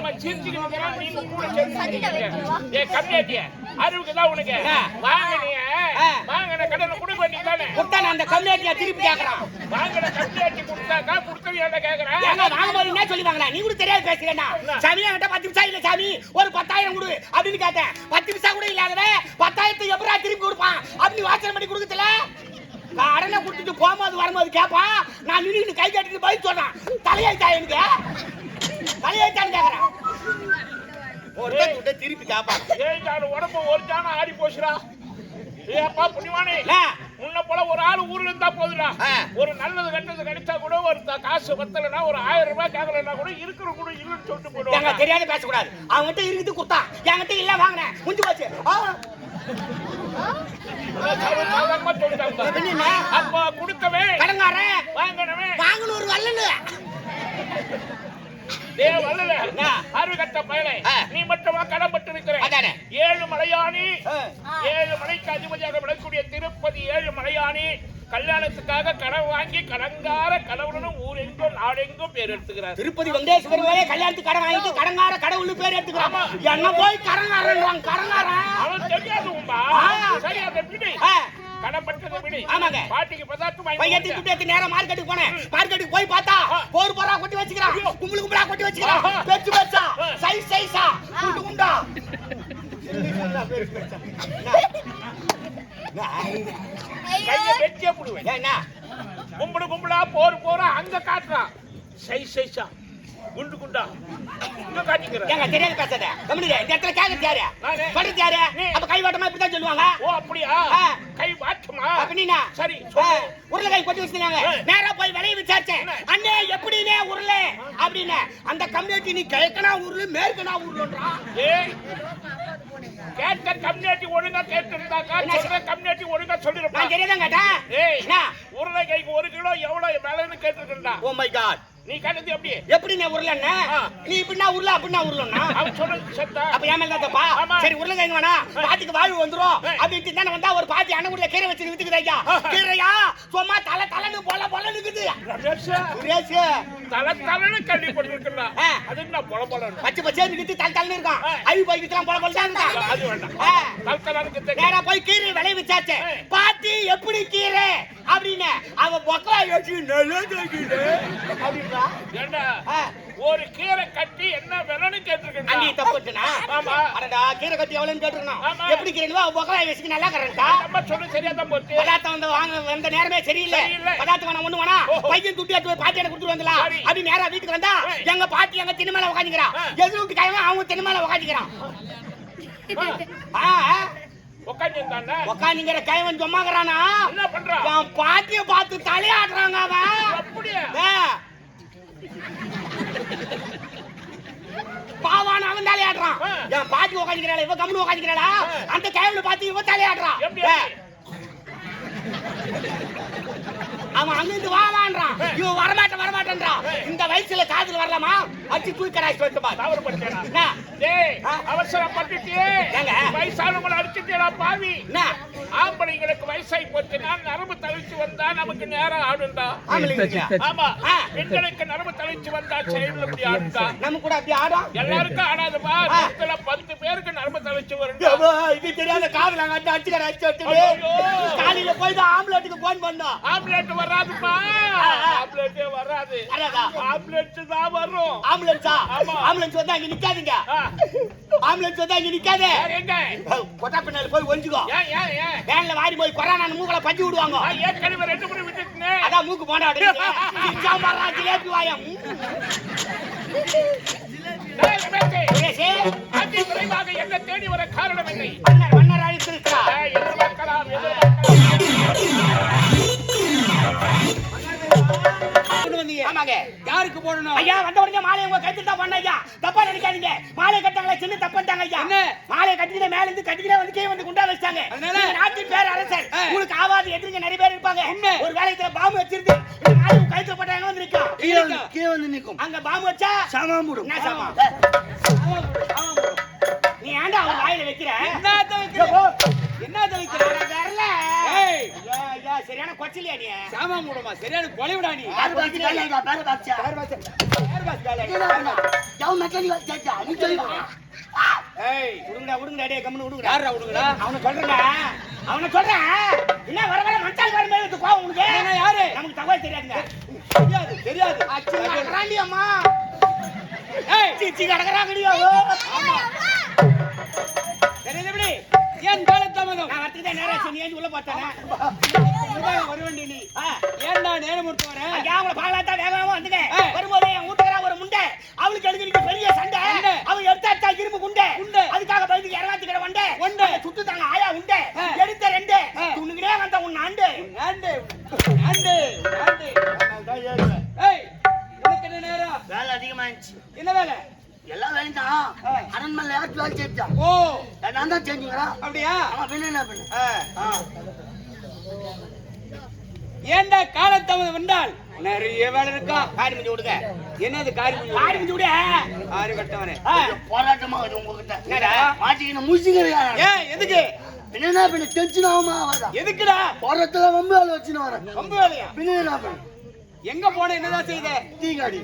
அவன் சிரிச்சுக்கிட்டு இருக்கிறான், நீங்க கூட சிரிச்சுக்கிட்டு ஏ கம்மியாட்டிய அறிவுக்குதான் உனக்கு. வாங்கினிய. வாங்கின கடனை கொடுக்க வேண்டியதானே கொடுத்தா நான் அந்த கம்யூனிட்டியா திருப்பி கேக்குறான். வாங்கின கம்மியாட்டி கொடுத்தாக்கா கொடுத்தது என்ன கேக்குறேன். ஏங்க வாங்கும்போது என்ன சொல்லி வாங்கினா நீ கூட தெரியாது பேசுறேன்னா. சாமி என்கிட்ட பத்து நிமிஷம் இல்ல சாமி. ஒரு பத்தாயிரம் கொடு அப்படின்னு கேட்டேன். பத்து நிமிஷம் கூட இல்லாதவ பத்தாயிரத்தை எப்படா திருப்பி கொடுப்பான்? அப்படி வாசல் பண்ணி கொடுக்கல கடனை கொடுத்துட்டு போகும்போது வரும்போது கேட்பான் நான் நின்று கை கட்டிட்டு பதில் சொல்றேன். தலையாயிட்டா எனக்கு? தலையாயிட்டான்னு கேக்குறேன் ஒரு திருப்பி கேட்பான் ஏய் நான் உடம்பு ஒரு ஜானம் ஆடி போச்சுடா. ஏப்பா புண்ணியவானே? உன்னை போல ஒரு ஆள் ஊர்ல இருந்தா போதுடா. ஒரு நல்லது கெட்டது கிடைச்சா கூட ஒரு காசு பத்தலைன்னா ஒரு ஆயிரம் ரூபாய் கேட்கலன்னா கூட இருக்கிற கூட இல்லைன்னு சொல்லிட்டு எங்க போயிடுவாங்க தெரியாத பேசக்கூடாது. அவன்கிட்ட இருக்குது கொடுத்தான் என்கிட்ட இல்ல வாங்கினேன் முடிஞ்சு போச்சு? அப்ப கொடுக்கவே வாங்கனவே வாங்கணும் ஒரு வல்லனு டே வல்லல என்ன? அருள் கட்ட பயலே ஆ. நீ மட்டுமா கடன் பட்டு இருக்கிற அதானே. ஏழு மலையாணி ஆ. ஏழு மலைக்கு அதிபதியாக விளக்கூடிய திருப்பதி ஏழு மலையாணி கல்யாணத்துக்காக கடன் வாங்கி கடங்கார கடவுளனும் ஊரெங்கும் நாடெங்கும் பேர் எடுத்துக்கிறார் திருப்பதி கல்யாணத்துக்கு கடன் வாங்கிட்டு கடங்கார கடவுள் பேர் எடுத்துக்கிறான். என்ன போய் கடங்காரன் கடங்காரன் அவன் தெரியாது உமா ஆ. சரி அதை விடு ஆ, கடன் பட்டதை விடு. ஆமாங்க. பாட்டிக்கு பதார்த்தம் வாங்கி பையத்தி கொடுத்தேன். குட்டி எடுத்து நேரா மார்க்கெட்டுக்கு போனேன். மார்க்கெட்டுக்கு போய் பார்த்தா போர் போரா கொட்டி வச்சுக்கிறான் கும்பலு கும்பலா கொட்டி வச்சுக்கிறான். பெருசு பெருசா. சைஸ் சைஸா. குண்டு குண்டா. கையை வெட்டியே புடுவேன். என்ன கும்பிடு கும்பிடா போர் போறா அங்க காட்டுறான் சைஸ் சைஸா. குண்டு குண்டா இங்க காட்டிக்கிறேன். ஏங்க தெரியாது பேசாத. கம்முனுங்க இந்த இடத்துல கேட்கறது யாரு? நானே. சொல்றது யாரு. அப்ப கைவாட்டமா இப்படிதான் சொல்லுவாங்க? ஓ அப்படியா. கை வாட்டுமா? அப்படின்னா சரி. உருளைக்காய் கொட்டி வச்சிருந்தாங்க. நேரா போய் விலையை விசாரிச்சேன்? அண்ணே எப்படினே உருளை? அப்படின்னு அந்த கம்யூனிட்டி நீ கிழக்கனா உருளு மேற்கனா உருளுன்றான் ஏய் கேட்ட கம்யூனிட்டி ஒழுங்கா கேட்டிருந்தாக்கா சொல்ற கம்யூனிட்டி ஒழுங்கா நான் சொல்லிருப்பான் தெரியாதான் கேட்டேன். ஏய் உருளைக்காய்க்கு ஒரு கிலோ எவ்வளவு விலைன்னு கேட்டிருக்கா ஓ மை காட் நீ கேட்டது எப்படி? எப்படி நீ உருளண்ணே ஆ. நீ இப்படின்னா உருள அப்படின்னா உருளண்ணா அவன் சொன்னது செத்தா. அப்ப ஏன் மேல தப்பா. சரி உருளைக்கிழங்கு வேணா. பாட்டிக்கு வாழ்வு வந்துரும். ஏய். அப்படின்ட்டு தானே வந்தா ஒரு பாட்டி அண்ணகுடியில கீரை வச்சு வித்துக்குது ஐயா. கீரையா? சும்மா தலை தலைன்னு பொல பொல நிக்குது ரமேஷ் தலை தலைன்னு கேள்விப்பட்டிருக்கா ஆ. அது என்ன பொல பொலன்னு? பச்சை பச்சை நிக்குது தலை தலைன்னு இருக்கான். அவி போய்க்கிட்டு பொல பொல தான் அது வேண்டாம். தலை தலைன்னு நேரா போய் கீரை விசாரிச்சேன் ஏய். பாட்டி எப்படி கீரை அப்படின்னு அவ பொக்கலா யோசிச்சு நல்லது கீரை அப்படின்றா ஏண்டா. ஒரு கீரை கட்டி என்ன விலைன்னு கேட்டிருக்கா அங்கேயும் தப்புட்டுனா ஆமா. அடடா கீரை கட்டி எவ்வளவுன்னு கேட்டுருக்கணும். ஆமா. எப்படி கீரை அவ பொக்கலா யோசிச்சு நல்லா கரண்டா நம்ம சொல்லு சரியா தான் போச்சு. பதார்த்தம் வந்து வாங்க வந்த நேரமே சரியில்லை. பதார்த்தம் வேணா ஒண்ணு வேணா. பையன் துட்டி எடுத்து போய் பாட்டி எனக்கு கொடுத்துட்டு வந்துடலாம். சரி. அப்படி நேரா வீட்டுக்கு வந்தா. எங்க பாட்டி எங்க திண்ணு மேல உட்காந்துக்கிறான் ஆ. எதிர் வீட்டு அவங்க திண்ணு மேல உட்காந்துக்கிறான் உட்காந்துங்கிற கைவன் பண்றான்? என் பாட்டிய பார்த்து தலையாடுறாங்க. பாவான அவன் தலையாடுறான். என் பாட்டி உட்காந்துக்கிறாள் இவ கம்முனு உட்காந்துக்கிறாளா. அந்த கைவனை பார்த்து இவ தலையாடுறான். அவன் அங்கிருந்து வாவான்றான். இவன் வரமாட்டேன் வரமாட்டேன்றான் இந்த வயசுல காதல் வரலாமா? அச்சு தூக்கி கராய்ச்சி வந்து பாரு. தவறு பண்ணிட்டேனா ஏங்க? வயசானவங்களை அடிச்சுட்டேடா பாவி. என்ன? ஆம்பளைங்களுக்கு வயசாகி போச்சுன்னா நரம்பு தழிச்சு வந்தா நமக்கு நேரம் ஆடுண்டா ஆமா. பெண்களுக்கு நரம்பு தழிச்சு வந்தா செயல் இப்படி ஆடுண்டா நம்ம கூட அப்படி ஆடும் எல்லாருக்கும் ஆடாதுப்பா. நூத்துல பத்து பேருக்கு நரம்பு தழிச்சு வரும் இது தெரியாத காதல் அங்க அடிச்சு அடிச்சு அடிச்சு. காலையில போய் தான் ஆம்பளைட்டுக்கு போன் பண்ணோம் ஆம்புலன்ட் வராதுப்பா. வராது? ஆம்புலன்ட் தான் வரும். ஆம்புலன்ஸா ஆமா. ஆம்புலன்ஸ் வந்தா இங்க நிக்காதீங்க. ஆம்புலன்ஸ் வந்தா இங்க நிக்காத. கொட்டா பின்னால போய் ஏன் வேன்ல வாரி போய் கொரோனா மூக்கல பஞ்சு விடுவாங்க. ஏற்கனவே ரெண்டு முறை விட்டுட்டேன். அதான் மூக்கு போண்டா சாம்பாரா ஜிலேபி விரைவாக என்ன தேடி வர காரணம் இல்லை ஆமாங்க. யாருக்கு போடணும்? ஐயா வந்த உடனே மாலை உங்க கட்டிட்டு தான் பண்ண ஐயா. தப்பா நினைக்காதீங்க. மாலை கட்டாங்களா சின்ன தப்புட்டாங்க ஐயா. என்ன? மாலை கட்டிக்கிற மேல இருந்து கட்டிக்கிற வந்து கீழே வந்து குண்டா வச்சாங்க அதனால? நாட்டின் பேர் அரசர். உங்களுக்கு ஆவாது எதிரிங்க நிறைய பேர் இருப்பாங்க. ஒரு வேலையத்துல பாம்பு வச்சிருந்து இந்த மாலை உங்க கழுத்துல போட்டாங்க வந்து நிக்கும்? கீழே வந்து- நிக்கும். அங்க பாம்பு வச்சா சாமான் என்ன சாமா நீ ஏன்டா அவன் வாயில வைக்கிற என்னத்த வைக்கிற? என்னத்த வைக்கிற? வரல ஏய். ஐயா, ஐயா, சரியான கொச்சலியா நீ சாமா மூடமா சரியான கொலைவிடா நீ யாரு பாத்து வேலை இல்ல, பேர பாத்து. யார் பாத்து? யார் பாத்து வேலை? ஏய், விடுங்கடா, விடுங்கடா, டேய், கம்முனு விடுங்கடா. யார்ரா விடுங்கடா? அவனை சொல்றேன்டா. அவனை சொல்றேன். என்ன வர வர மச்சான் வர இருக்கு கோவம் உனக்கு? என்ன யாரு? நமக்கு தகவல் தெரியாதுங்க. தெரியாது, தெரியாது. அச்சி, அம்மா. ஏய், சி, சி, கடக்குறாங்கடி, எப்படி? ஏன் காலதாமதம்? நான் வரத்துக்கு தான் நேரம் ஆச்சு, நீ ஏன் உள்ள பார்த்தானே? வர வேண்டிய நீ. ஆ. ஏன்டா நேரம் விட்டு வர? ஐயா, உங்களை பார்க்கலாத்தான் வேகமா வந்துங்க. வரும்போது என் வீட்டுக்காரா ஒரு முண்டை. அவளுக்கு எழுதிருக்கு பெரிய சண்டை. அவன் எடுத்தா எடுத்தா இரும்பு குண்டை. குண்டை. அதுக்காக பயந்து இறங்காத்துக்கிற வண்டை. வண்டை. அதை சுட்டுட்டாங்க, ஆயா உண்டை. எடுத்த ரெண்டு. ஆ. துணுக்குனே வந்த உன் ஆண்டு. ஆண்டு, ஆண்டு, ஆண்டு. ஏய், உனக்கு என்ன நேரம்? வேலை அதிகமாயிடுச்சு என்ன வேலை? எல்லாம் வேலையும் அரண்மனையில் யாருக்கு வேலை செஞ்சான் ஓ, நான் தான் செஞ்சுக்கிறேன் அப்படியா? அவன் பின்ன என்ன பண்ணு? ஆ. ஏன்டா காலத்தாமதம் வந்தால்? நிறைய வேலை இருக்கா? காரி மிஞ்சி விடுங்க. என்னது காரி முடியும்? காரி மிஞ்சி விடு. ஆறு கட்டவனே. போராட்டமா வருது உங்ககிட்ட? மாட்டிக்கின முடிச்சுக்கிறியா ஏன் எதுக்கு? பின்ன பண்ணு? டென்ஷன் ஆகுமா ஆகாதா எதுக்குடா? போராட்டத்துல வம்பு வேலை வச்சுன்னு வரேன் ரொம்ப வேலையா? பின்ன பண்ணு? எங்க போன என்னதான் செய்த? டீ காடி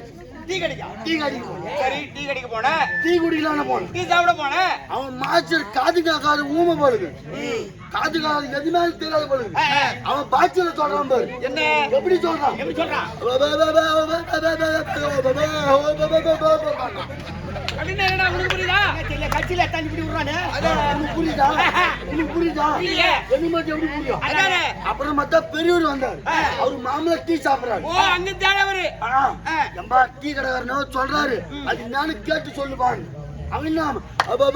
டீ கடிக்கா டீ காடிக்கு போனேன் சரி டீ கடிக்க போன டீ குடிக்கலான்னு போனேன் டீ சாப்பிட போன அவன் மாஸ்டர் காது கேட்காது ஊமை போலுது காது காது எதுவுமே தெரியாது போலுது அவன் பாய்ச்சல சொல்றான் பாரு என்ன எப்படி சொல்றான் எப்படி சொல்றான்? அப்படின்னு என்னடா புரியுதா? கட்சியில எத்தாந்து இப்படி விடுறானே. புரியுதா? புரியுதா? மட்டும் எப்படி புரியும்? அதானே. அப்புறம் பார்த்தா பெரியவர் வந்தார். அவரு மாமலா டீ சாப்பிடுறாரு. ஓ அங்க தானே அவரு. ஆ, எம்பா டீ கடைக்காரனோ சொல்றாரு. அது என்னன்னு கேட்டு சொல்லுவான் அவன் என்ன? அப்ப,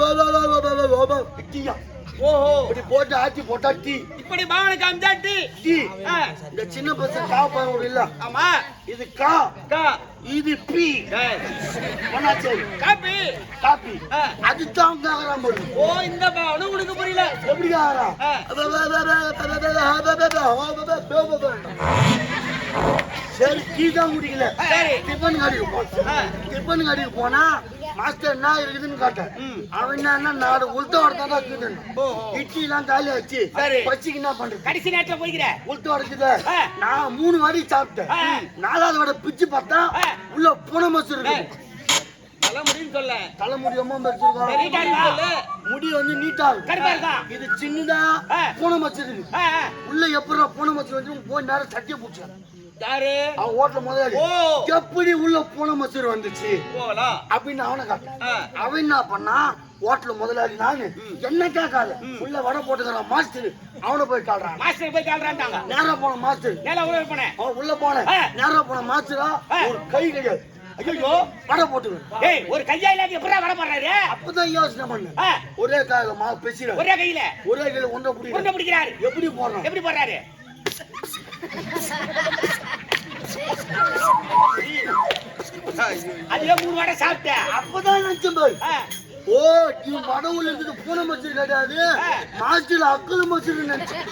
ஓஹோ இப்படி போட்டு ஆச்சி போட்டா டீ இப்படி பாவனை காமிச்சா டீ டீ இந்த சின்ன பசங்க கா பாவம் இல்ல ஆமா இது கா கா இது பி ஒன்னாச்சு காப்பி காப்பி அதுதான் காகராம் போடு ஓ இந்த பாவனை உனக்கு புரியல எப்படி காகராம் சரி டீ தான் குடிக்கல டிஃபன் கடைக்கு போனா டிஃபன் கடைக்கு போனா மாஸ்டர் என்ன இருக்குதுன்னு கேட்டேன். அவன் என்னன்னா நாலு உளுத்த வடை தான் இருக்குது. இட்லி எல்லாம் காலி வச்சு. பச்சிக்கு என்ன பண்றது கடைசி நேரத்துல போய்க்கிற. உளுத்த வடைக்குது ஆ. நான் மூணு வாடி சாப்பிட்டேன். நாலாவது வடை பிச்சு பார்த்தா. உள்ள பூனை மசு இருக்கு முடியும் சொல்ல தலைமுடி ரொம்ப பெருசிருக்கும் முடி வந்து நீட்டா இருக்கும்? இது சின்னதா. பூனை மச்சு இருக்கு. உள்ள எப்படா பூனை மச்சு வந்து போய் நேரம் சட்டிய பூச்சான் யாரு? அவன் ஓட்டல முதலாளி. எப்படி உள்ள பூனை மசூர் வந்துச்சு? போகலாம் அப்படின்னு அவனை காட்டான். ஆ. அவன் என்ன பண்ணா? ஹோட்டல் முதலாளி நானு என்ன கேட்காத? உள்ள வடை போட்டுக்கிறான் மாஸ்டர். அவனை போய் காடுறான் மாஸ்டர் போய் கால்றான்ட்டாங்க. நேரா போன மாஸ்டர். நேரா உள்ள போனேன். அவன் உள்ள போன. ஆ. நேரா போன மாஸ்டரா. ஒரு கை கிடையாது. ஐயோ வடை போட்டுக்கிறேன். ஏய், ஒரு கையா இல்லாத வடை போடுறாரு? அப்பதான் யோசனை பண்ணு. ஒரே கால மா பேசிட. ஒரே கையில. ஒரே கையில ஒன்றை உருண்டை பிடிக்கும் பிடிக்கிறாரு. எப்படி போடுறான்? எப்படி போடுறாரு? அதுவே மூணு வடை சாப்பிட்டேன். அப்பதான் நினைச்சேன் பாரு. ஓ நீ வடவுல இருக்குது பூனை மச்சூர் கிடையாது மாஸ்டர் அக்கல் மச்சூர் நினைச்சேன்.